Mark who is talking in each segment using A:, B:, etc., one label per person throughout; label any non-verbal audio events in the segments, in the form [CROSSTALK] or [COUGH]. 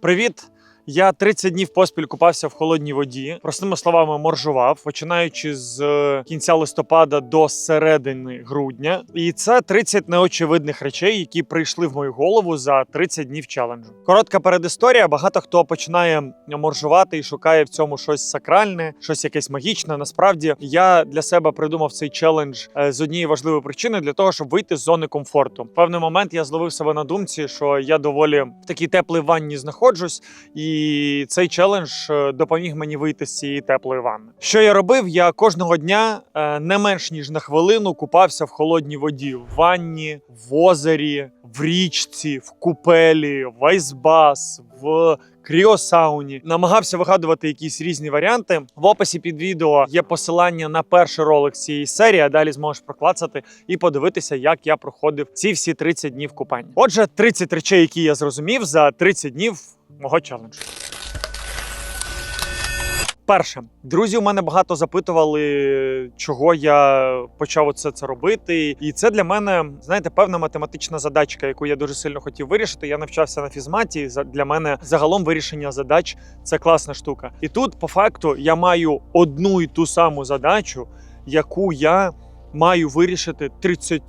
A: Привіт! Я 30 днів поспіль купався в холодній воді. Простими словами, моржував, починаючи з е, кінця листопада до середини грудня. І це 30 неочевидних речей, які прийшли в мою голову за 30 днів челенджу. Коротка передісторія. Багато хто починає моржувати і шукає в цьому щось сакральне, щось якесь магічне. Насправді я для себе придумав цей челендж е, з однієї важливої причини для того, щоб вийти з зони комфорту. В певний момент я зловив себе на думці, що я доволі в такій теплій ванні знаходжусь, і цей челендж е, допоміг мені вийти з цієї теплої ванни. Що я робив? Я кожного дня е, не менш ніж на хвилину купався в холодній воді, в ванні, в озері, в річці, в купелі, в айсбас, в кріосауні. Намагався вигадувати якісь різні варіанти. В описі під відео є посилання на перший ролик цієї серії, а далі зможеш проклацати і подивитися, як я проходив ці всі 30 днів купання. Отже, 30 речей, які я зрозумів за 30 днів мого челенджу. Перше, друзі, у мене багато запитували, чого я почав оце це робити. І це для мене, знаєте, певна математична задачка, яку я дуже сильно хотів вирішити. Я навчався на фізматі. Для мене загалом вирішення задач це класна штука. І тут, по факту, я маю одну і ту саму задачу, яку я маю вирішити 30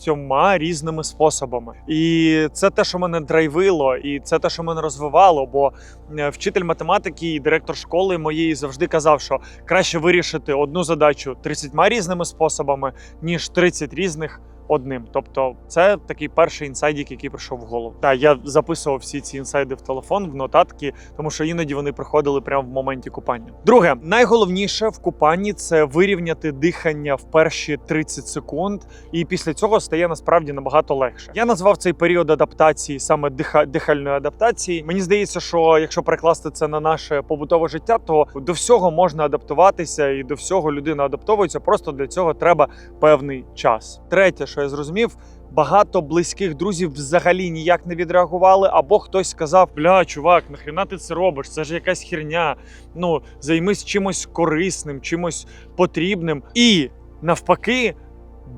A: різними способами. І це те, що мене драйвило, і це те, що мене розвивало. Бо е, вчитель математики і директор школи моєї завжди казав, що краще вирішити одну задачу 30 різними способами, ніж 30 різних. Одним, тобто, це такий перший інсайдік, який прийшов в голову. Так, я записував всі ці інсайди в телефон, в нотатки, тому що іноді вони приходили прямо в моменті купання. Друге, найголовніше в купанні це вирівняти дихання в перші 30 секунд, і після цього стає насправді набагато легше. Я назвав цей період адаптації саме диха, дихальної адаптації. Мені здається, що якщо перекласти це на наше побутове життя, то до всього можна адаптуватися, і до всього людина адаптовується. Просто для цього треба певний час. Третє, що я зрозумів. Багато близьких друзів взагалі ніяк не відреагували, або хтось сказав: Бля, чувак, нахрена ти це робиш? Це ж якась херня. Ну займись чимось корисним, чимось потрібним. І навпаки,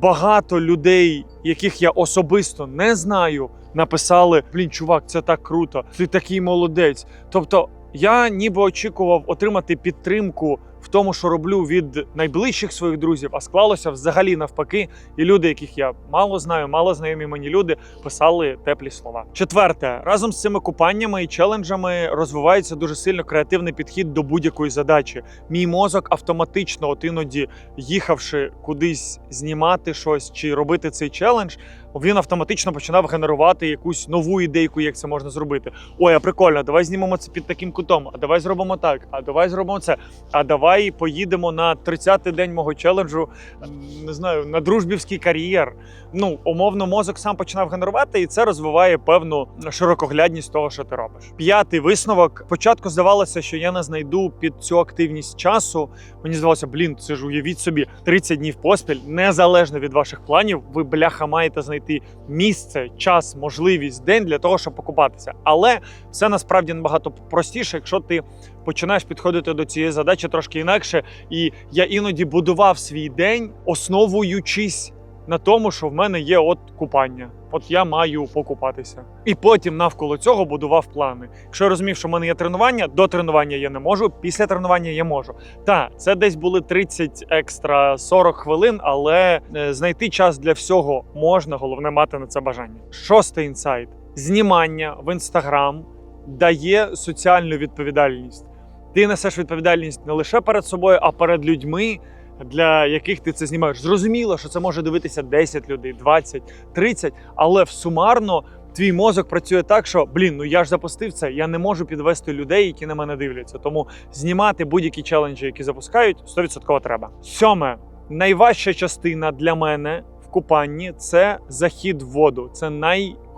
A: багато людей, яких я особисто не знаю, написали: Блін, чувак, це так круто, ти такий молодець. Тобто, я ніби очікував отримати підтримку в тому, що роблю від найближчих своїх друзів, а склалося взагалі навпаки. І люди, яких я мало знаю, мало знайомі мені люди, писали теплі слова. Четверте, разом з цими купаннями і челенджами розвивається дуже сильно креативний підхід до будь-якої задачі. Мій мозок автоматично, от іноді їхавши кудись знімати щось чи робити цей челендж, він автоматично починав генерувати якусь нову ідейку, як це можна зробити. Ой, а прикольно, давай знімемо це під таким кутом. А давай зробимо так. А давай зробимо це. А давай поїдемо на 30-й день мого челенджу. Не знаю, на дружбівський кар'єр. Ну, умовно, мозок сам починав генерувати, і це розвиває певну широкоглядність того, що ти робиш. П'ятий висновок. Спочатку здавалося, що я не знайду під цю активність часу. Мені здавалося, блін, це ж уявіть собі 30 днів поспіль, незалежно від ваших планів. Ви бляха маєте знайти місце, час, можливість, день для того, щоб покупатися. Але все насправді набагато простіше, якщо ти починаєш підходити до цієї задачі трошки інакше. І я іноді будував свій день, основуючись на тому, що в мене є от купання. От я маю покупатися. І потім навколо цього будував плани. Якщо я розумів, що в мене є тренування, до тренування я не можу, після тренування я можу. Так, це десь були 30 екстра 40 хвилин, але е, знайти час для всього можна, головне мати на це бажання. Шостий інсайт: знімання в інстаграм дає соціальну відповідальність. Ти несеш відповідальність не лише перед собою, а перед людьми, для яких ти це знімаєш. Зрозуміло, що це може дивитися 10 людей, 20, 30, але в сумарно твій мозок працює так, що блін, ну я ж запустив це. Я не можу підвести людей, які на мене дивляться. Тому знімати будь-які челенджі, які запускають, 100% треба. Сьоме, найважча частина для мене в купанні це захід в воду. Це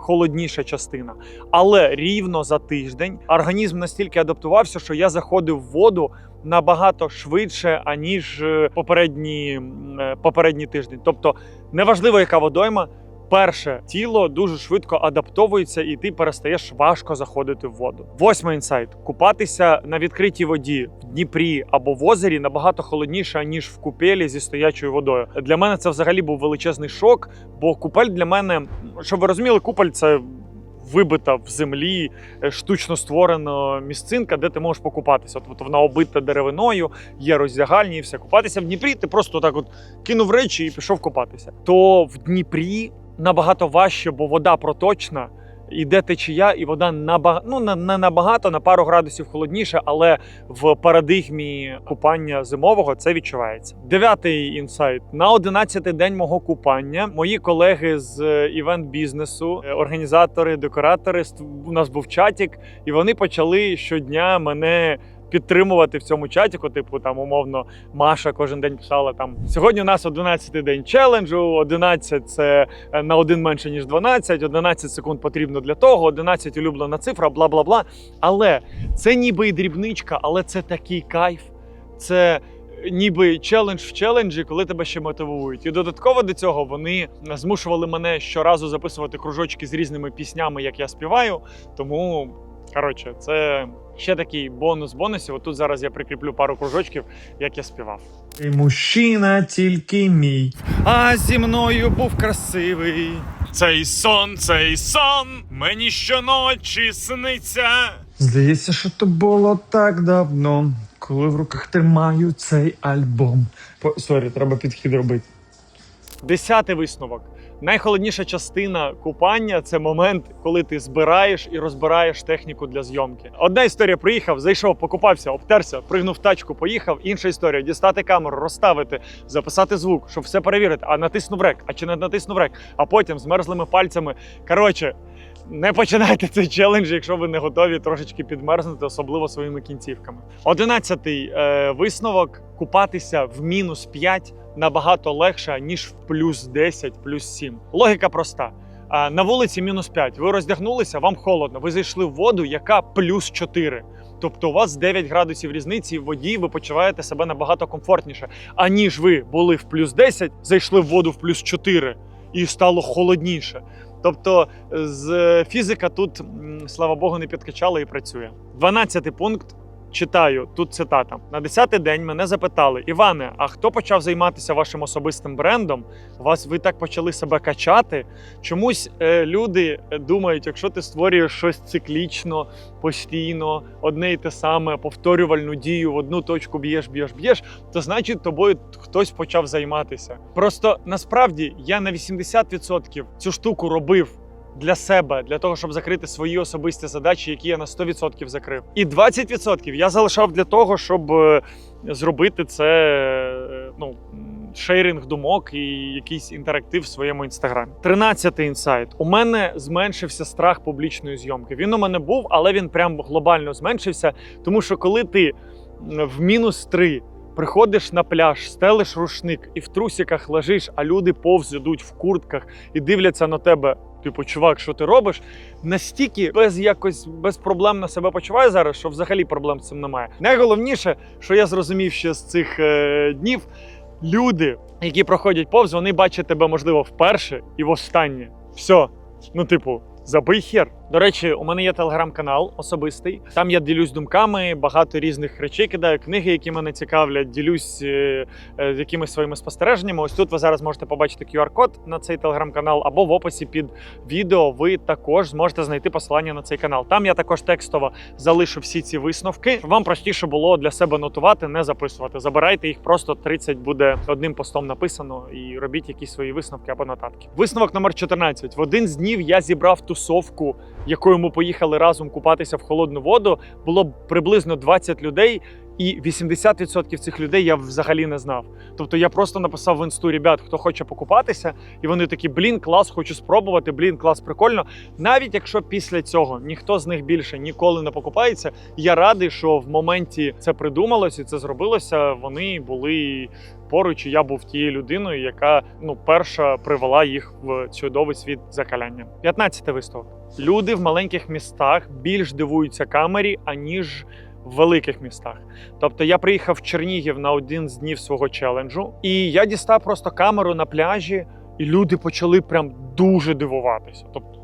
A: найхолодніша частина. Але рівно за тиждень організм настільки адаптувався, що я заходив в воду набагато швидше, аніж попередні попередні, е, попередній тиждень. Тобто, неважливо, яка водойма. Перше, тіло дуже швидко адаптовується, і ти перестаєш важко заходити в воду. Восьмий інсайт: купатися на відкритій воді в Дніпрі або в озері набагато холодніше ніж в купелі зі стоячою водою. Для мене це взагалі був величезний шок, бо купель для мене, щоб ви розуміли, купель це вибита в землі, е, штучно створена місцинка, де ти можеш покупатися. Тобто вона оббита деревиною, є роздягальні і все. Купатися в Дніпрі, ти просто так от кинув речі і пішов купатися. То в Дніпрі набагато важче, бо вода проточна. Іде течія, і вода набагато ну на набагато на пару градусів холодніше, але в парадигмі купання зимового це відчувається. Дев'ятий інсайт на одинадцятий день мого купання. Мої колеги з івент бізнесу, організатори, декоратори. У нас був чатік, і вони почали щодня мене. Підтримувати в цьому чатіку, типу там умовно Маша кожен день писала там сьогодні. У нас 11-й день челенджу. 11 – це е, на один менше ніж 12, 11 секунд потрібно для того, 11 улюблена цифра, бла бла бла. Але це ніби і дрібничка, але це такий кайф. Це е, ніби челендж в челенджі, коли тебе ще мотивують. І додатково до цього вони змушували мене щоразу записувати кружочки з різними піснями, як я співаю. Тому, коротше, це ще такий бонус бонусів. Отут зараз я прикріплю пару кружочків, як я співав. І мужчина тільки мій, а зі мною був красивий. Цей сон, цей сон мені щоночі сниться. Здається, що то було так давно, коли в руках тримаю цей альбом. По... Сорі, треба підхід робити. Десятий висновок. Найхолодніша частина купання це момент, коли ти збираєш і розбираєш техніку для зйомки. Одна історія приїхав, зайшов, покупався, обтерся, пригнув тачку, поїхав. Інша історія дістати камеру, розставити, записати звук, щоб все перевірити. А натиснув рек, а чи не натиснув рек, а потім з мерзлими пальцями. Коротше, не починайте цей челендж, якщо ви не готові трошечки підмерзнути, особливо своїми кінцівками. Одинадцятий е, висновок: купатися в мінус 5 набагато легше, ніж в плюс 10, плюс 7. Логіка проста. На вулиці мінус 5. Ви роздягнулися, вам холодно. Ви зайшли в воду, яка плюс 4. Тобто у вас 9 градусів різниці в воді, ви почуваєте себе набагато комфортніше, аніж ви були в плюс 10, зайшли в воду в плюс 4 і стало холодніше. Тобто з фізика тут, слава Богу, не підкачала і працює. 12 пункт. Читаю тут цитата. На 10-й день мене запитали: Іване, а хто почав займатися вашим особистим брендом? Вас ви так почали себе качати? Чомусь е, люди думають, якщо ти створюєш щось циклічно, постійно, одне і те саме, повторювальну дію, в одну точку б'єш, б'єш, б'єш, то значить тобою хтось почав займатися. Просто насправді я на 80% цю штуку робив для себе, для того, щоб закрити свої особисті задачі, які я на 100% закрив. І 20% я залишав для того, щоб е, зробити це е, ну, шейринг думок і якийсь інтерактив в своєму інстаграмі. Тринадцятий інсайт. У мене зменшився страх публічної зйомки. Він у мене був, але він прям глобально зменшився. Тому що коли ти в мінус 3 приходиш на пляж, стелиш рушник і в трусиках лежиш, а люди повз ідуть в куртках і дивляться на тебе. Типу, чувак, що ти робиш? Настільки без якось безпроблемно себе почуваю зараз, що взагалі проблем з цим немає. Найголовніше, що я зрозумів ще з цих е, днів, люди, які проходять повз, вони бачать тебе, можливо, вперше і востаннє. Все. Ну, типу, забий хер. До речі, у мене є телеграм-канал особистий. Там я ділюсь думками, багато різних речей кидаю, книги, які мене цікавлять, ділюсь е, е, якимись своїми спостереженнями. Ось тут ви зараз можете побачити QR-код на цей телеграм-канал, або в описі під відео ви також зможете знайти посилання на цей канал. Там я також текстово залишу всі ці висновки. Вам простіше було для себе нотувати, не записувати. Забирайте їх просто 30 буде одним постом написано, і робіть якісь свої висновки або нотатки. Висновок номер 14. В один з днів я зібрав тусовку, якою ми поїхали разом купатися в холодну воду. Було приблизно 20 людей. І 80% цих людей я взагалі не знав. Тобто я просто написав в інсту, ребят, хто хоче покупатися, і вони такі, блін, клас, хочу спробувати, блін, клас, прикольно. Навіть якщо після цього ніхто з них більше ніколи не покупається, я радий, що в моменті це придумалося і це зробилося. Вони були поруч, і я був тією людиною, яка ну перша привела їх в чудовий світ закаляння. 15 висновок. Люди в маленьких містах більш дивуються камері, аніж в великих містах. Тобто я приїхав в Чернігів на один з днів свого челенджу, і я дістав просто камеру на пляжі, і люди почали прям дуже дивуватися. Тобто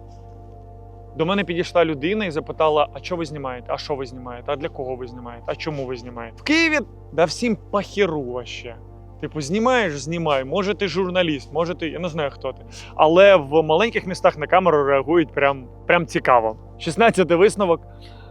A: до мене підійшла людина і запитала: а що ви знімаєте? А що ви знімаєте? А для кого ви знімаєте? А чому ви знімаєте? В Києві да всім пахіру ще. Типу, знімаєш, знімай. Може, ти журналіст, може ти, я не знаю, хто ти. Але в маленьких містах на камеру реагують прям, прям цікаво. 16 висновок.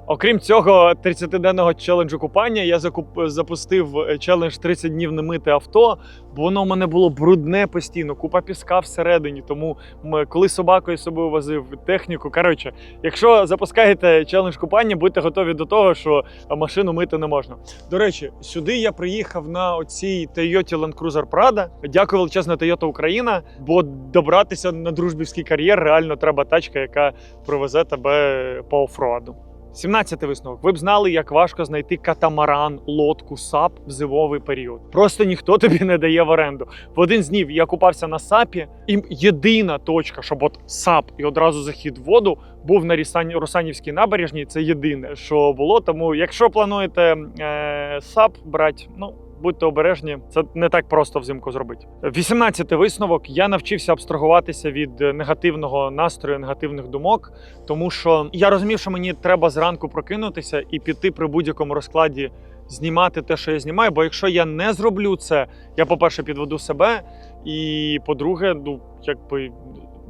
A: Окрім цього 30-денного челенджу купання, я закуп... запустив е, челендж 30 днів не мити авто, бо воно в мене було брудне постійно, купа піска всередині. Тому м, коли собакою собою возив техніку. Коротше, якщо запускаєте челендж купання, будьте готові до того, що машину мити не можна. До речі, сюди я приїхав на оцій Toyota Land Cruiser Prado. Дякую величезно Toyota Україна, бо добратися на дружбівський кар'єр реально треба тачка, яка привезе тебе по офроаду. 17 висновок. Ви б знали, як важко знайти катамаран, лодку, сап в зимовий період. Просто ніхто тобі не дає в оренду. В один з днів я купався на сапі, і єдина точка, щоб от сап і одразу захід в воду був на Русанівській набережній. Це єдине, що було. Тому, якщо плануєте е, сап брати, ну. Будьте обережні, це не так просто взимку зробити. 18 висновок. Я навчився абстрагуватися від негативного настрою, негативних думок, тому що я розумів, що мені треба зранку прокинутися і піти при будь-якому розкладі знімати те, що я знімаю. Бо якщо я не зроблю це, я, по-перше, підведу себе, і по-друге, ну якби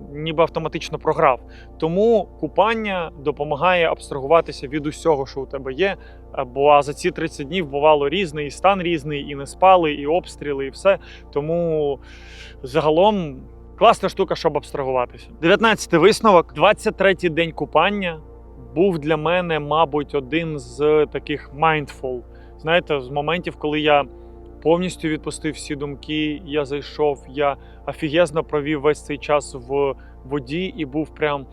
A: ніби автоматично програв. Тому купання допомагає абстрагуватися від усього, що у тебе є. Е, Бо за ці 30 днів бувало різний, і стан різний, і не спали, і обстріли, і все. Тому загалом класна штука, щоб абстрагуватися. 19 висновок. 23-й день купання був для мене, мабуть, один з таких mindful. Знаєте, з моментів, коли я повністю відпустив всі думки, я зайшов, я офігезно провів весь цей час в воді і був прям.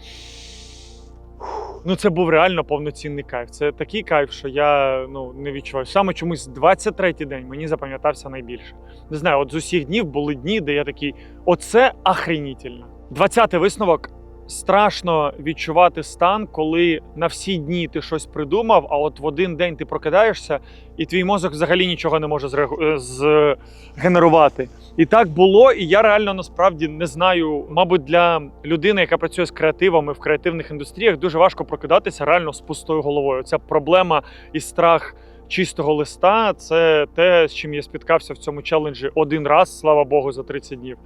A: Ну, це був реально повноцінний кайф. Це такий кайф, що я ну не відчуваю. Саме чомусь 23-й день мені запам'ятався найбільше. Не знаю, от з усіх днів були дні, де я такий, оце охренітельно. 20-й висновок. Страшно відчувати стан, коли на всі дні ти щось придумав, а от в один день ти прокидаєшся, і твій мозок взагалі нічого не може е, згенерувати. І так було, і я реально насправді не знаю. Мабуть, для людини, яка працює з креативами в креативних індустріях, дуже важко прокидатися реально з пустою головою. Ця проблема і страх чистого листа це те, з чим я спіткався в цьому челенджі один раз, слава Богу, за 30 днів.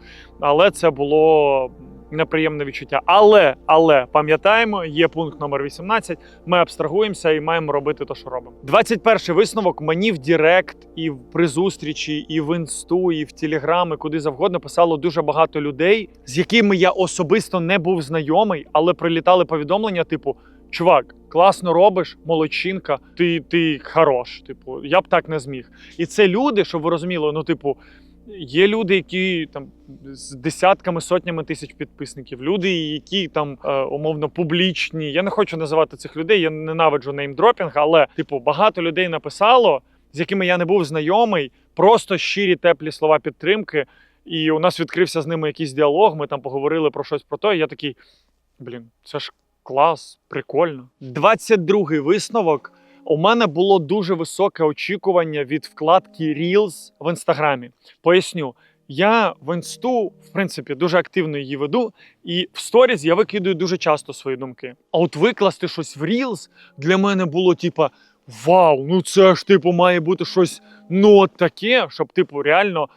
A: Але це було неприємне відчуття. Але, але пам'ятаємо, є пункт номер 18, Ми абстрагуємося і маємо робити те, що робимо. 21 висновок мені в Дірект і при зустрічі, і в інсту, і в телеграми, куди завгодно писало дуже багато людей, з якими я особисто не був знайомий, але прилітали повідомлення, типу. Чувак, класно робиш, молодчинка, ти, ти хорош. Типу, я б так не зміг. І це люди, щоб ви розуміли, ну, типу, є люди, які там з десятками, сотнями тисяч підписників, люди, які там е, умовно публічні. Я не хочу називати цих людей, я ненавиджу неймдропінг, але типу багато людей написало, з якими я не був знайомий, просто щирі теплі слова підтримки. І у нас відкрився з ними якийсь діалог. Ми там поговорили про щось про те. Я такий, блін, це ж клас, прикольно. 22-й висновок. У мене було дуже високе очікування від вкладки Reels в інстаграмі. Поясню, я в інсту, в принципі, дуже активно її веду, і в сторіз я викидаю дуже часто свої думки. А от викласти щось в Reels для мене було типа. Вау, ну це ж типу має бути щось ну таке, щоб типу реально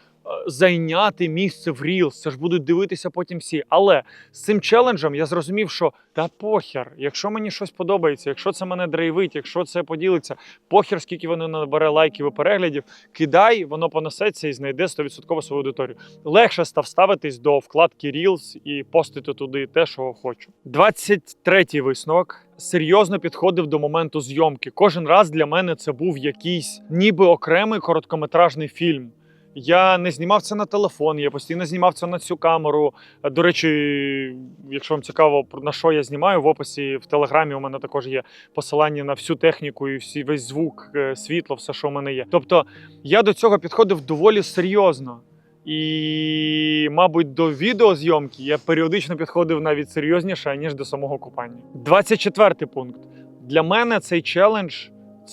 A: зайняти місце в Reels. Це ж будуть дивитися потім всі. Але з цим челенджем я зрозумів, що та похер, якщо мені щось подобається, якщо це мене драйвить, якщо це поділиться, похер, скільки воно набере лайків і переглядів, кидай, воно понесеться і знайде 100% свою аудиторію. Легше став ставитись до вкладки Reels і постити туди те, що хочу. 23-й висновок. Серйозно підходив до моменту зйомки. Кожен раз для мене це був якийсь ніби окремий короткометражний фільм. Я не знімав це на телефон, я постійно знімав це на цю камеру. До речі, якщо вам цікаво, на що я знімаю, в описі в телеграмі у мене також є посилання на всю техніку і всі весь звук, е, світло, все, що у мене є. Тобто я до цього підходив доволі серйозно. І, мабуть, до відеозйомки я періодично підходив навіть серйозніше, ніж до самого купання. 24 пункт. Для мене цей челендж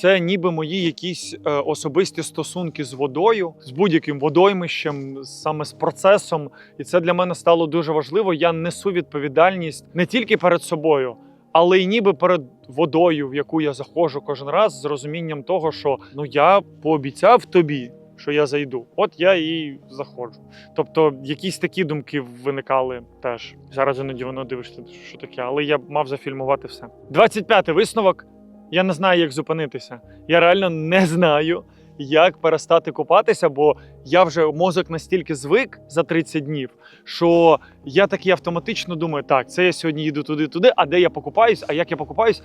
A: це ніби мої якісь е, особисті стосунки з водою, з будь-яким водоймищем, саме з процесом. І це для мене стало дуже важливо. Я несу відповідальність не тільки перед собою, але й ніби перед водою, в яку я заходжу кожен раз, з розумінням того, що ну я пообіцяв тобі. що я зайду. От я і заходжу. Тобто, якісь такі думки виникали теж. Зараз іноді воно дивишся, що таке, але я мав зафільмувати все. 25-й висновок. Я не знаю, як зупинитися. Я реально не знаю, як перестати купатися, бо я вже мозок настільки звик за 30 днів, що я такий автоматично думаю, так, це я сьогодні їду туди-туди, а де я покупаюсь, а як я покупаюсь.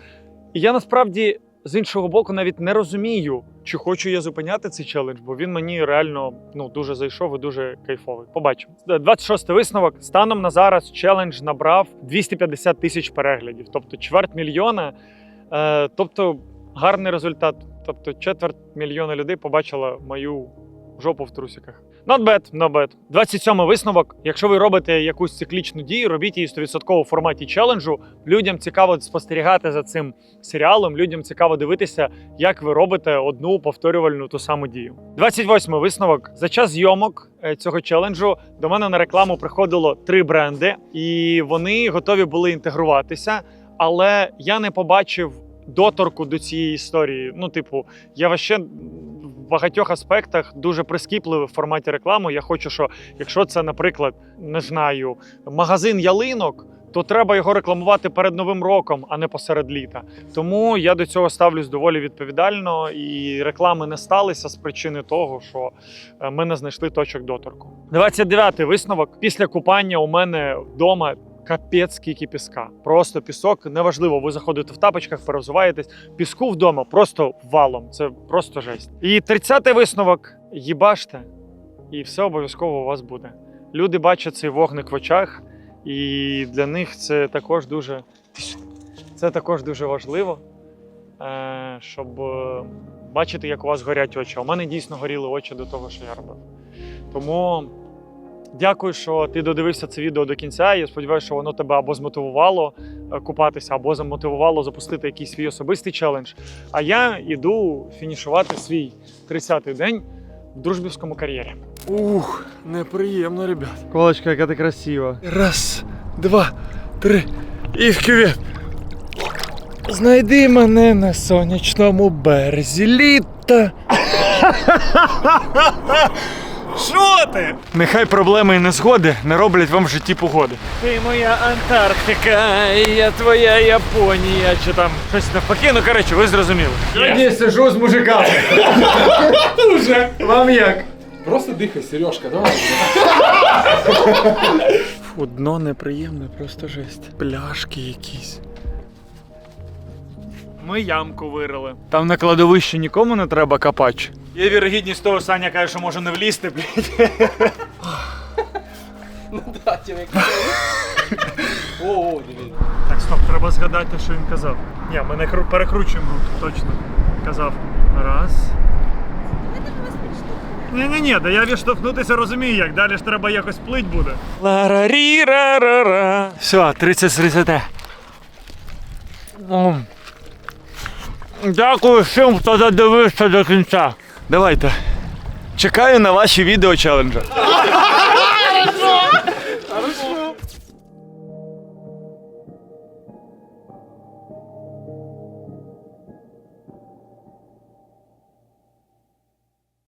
A: І я насправді з іншого боку навіть не розумію, чи хочу я зупиняти цей челендж, бо він мені реально ну дуже зайшов і дуже кайфовий. Побачимо. 26 висновок. Станом на зараз челендж набрав 250 тисяч переглядів, тобто чверть мільйона. Е, тобто гарний результат. Тобто четверть мільйона людей побачила мою жопу в трусиках. Not bad, not bad. 27 висновок. Якщо ви робите якусь циклічну дію, робіть її 100% у форматі челенджу. Людям цікаво спостерігати за цим серіалом. Людям цікаво дивитися, як ви робите одну повторювальну ту саму дію. 28 висновок. За час зйомок е, цього челенджу до мене на рекламу приходило три бренди, і вони готові були інтегруватися. Але я не побачив доторку до цієї історії. Ну, типу, я ваще в багатьох аспектах дуже прискіпливий в форматі реклами. Я хочу, що якщо це, наприклад, не знаю, магазин ялинок. То треба його рекламувати перед новим роком, а не посеред літа. Тому я до цього ставлюсь доволі відповідально, і реклами не сталися з причини того, що е, ми не знайшли точок доторку. 29-й висновок. Після купання у мене вдома капець скільки піска. Просто пісок. Неважливо, ви заходите в тапочках, перезуваєтесь. Піску вдома просто валом. Це просто жесть. І 30-й висновок: їбаште, і все обов'язково у вас буде. Люди бачать цей вогник в очах, і для них це також дуже це також дуже важливо, е, щоб е, бачити, як у вас горять очі. У мене дійсно горіли очі до того, що я робив. Тому дякую, що ти додивився це відео до кінця. Я сподіваюся, що воно тебе або змотивувало е, купатися, або замотивувало запустити якийсь свій особистий челендж. А я йду фінішувати свій 30-й день в дружбівському кар'єрі.
B: Ух, неприємно, ребят.
A: Колочка, яка ти красива.
B: Раз, два, три і в кювет. Знайди мене на сонячному березі літа. [LAUGHS]
A: Що ти? Нехай проблеми і незгоди не роблять вам в житті погоди. Ти моя Антарктика, я твоя Японія, чи там щось навпаки, ну коротше, ви зрозуміли. Сьогодні сижу з мужиками. Уже. Вам як?
C: Просто дихай, Сережка, давай.
B: Фу, дно неприємне, просто жесть. Пляшки якісь.
A: Ми ямку вирили. Там на кладовищі нікому не треба копач. Є вірогідність того, Саня каже, що може не влізти, блядь.
C: Да, тебе О, о, дивись.
A: Так, стоп, треба згадати, що він казав. Ні, ми не кру- перекручуємо руки, точно. Казав. Раз. ні ні ні да я відштовхнутися розумію, як далі ж треба якось плить буде. Ларарі-ра-ра-ра. Все, 30 з 30. М. Дякую всім, хто додивився до кінця. Давайте. Чекаю на ваші відео челенджі.